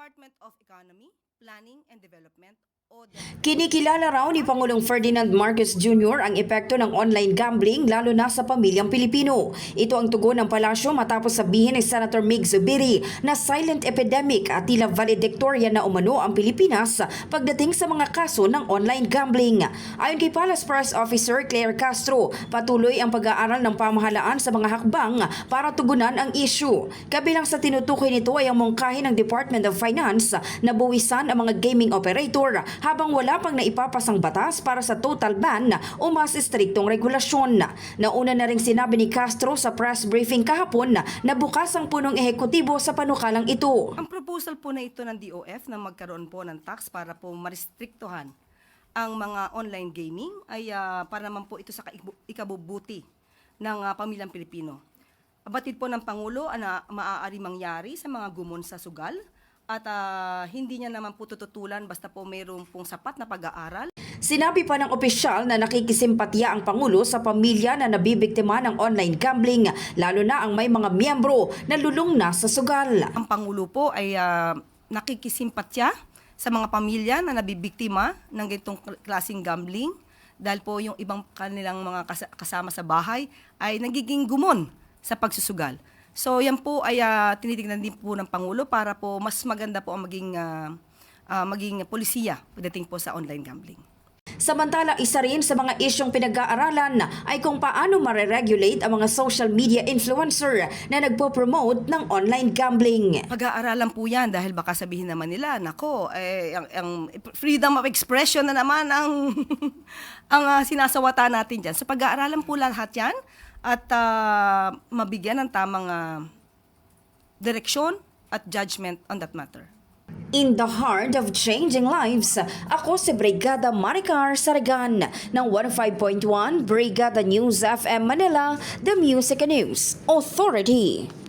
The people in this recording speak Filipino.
Department of Economy, Planning and Development Kinikilala raw ni Pangulong Ferdinand Marcos Jr. ang epekto ng online gambling lalo na sa pamilyang Pilipino. Ito ang tugon ng palasyo matapos sabihin ni Senator Mig Zubiri na silent epidemic at tila valedictorian na umano ang Pilipinas pagdating sa mga kaso ng online gambling. Ayon kay Palace Press Officer Claire Castro, patuloy ang pag-aaral ng pamahalaan sa mga hakbang para tugunan ang issue. Kabilang sa tinutukoy nito ay ang mungkahi ng Department of Finance na buwisan ang mga gaming operator habang wala pang naipapasang batas para sa total ban o mas striktong regulasyon. Nauna na rin sinabi ni Castro sa press briefing kahapon na bukas ang punong ehekutibo sa panukalang ito. Ang proposal po na ito ng DOF na magkaroon po ng tax para po marestriktuhan ang mga online gaming ay ah, para naman po ito sa ikabubuti ng ah, pamilyang Pilipino. Batid po ng Pangulo na maaari mangyari sa mga gumon sa sugal at ah, hindi niya naman po tututulan basta po mayroon pong sapat na pag-aaral Sinabi pa ng opisyal na nakikisimpatya ang Pangulo sa pamilya na nabibiktima ng online gambling, lalo na ang may mga miyembro na lulong na sa sugal. ang Pangulo po ay ah, nakikisimpatya sa mga pamilya na nabibiktima ng ganitong klaseng gambling dahil po yung ibang kanilang mga kas- kasama sa bahay ay nagiging gumon sa pagsusugal. So yan po ay ah, tinitingnan din po ng Pangulo para po mas maganda po ang maging, ah, ah, maging polisiya pagdating po sa online gambling. Samantala, isa rin sa mga isyong pinag-aaralan ay kung paano mareregulate ang mga social media influencer na nagpo-promote ng online gambling. Pag-aaralan po yan dahil baka sabihin naman nila, nako, eh, ang, ang freedom of expression na naman ang, ang ah, sinasawata natin dyan. So pag-aaralan po lahat yan at ah, mabigyan ng tamang ah, direksyon at judgment on that matter. In the heart of changing lives, ako si Brigada Maricar Saragan ng 105.1 Brigada News FM Manila, The Music News Authority.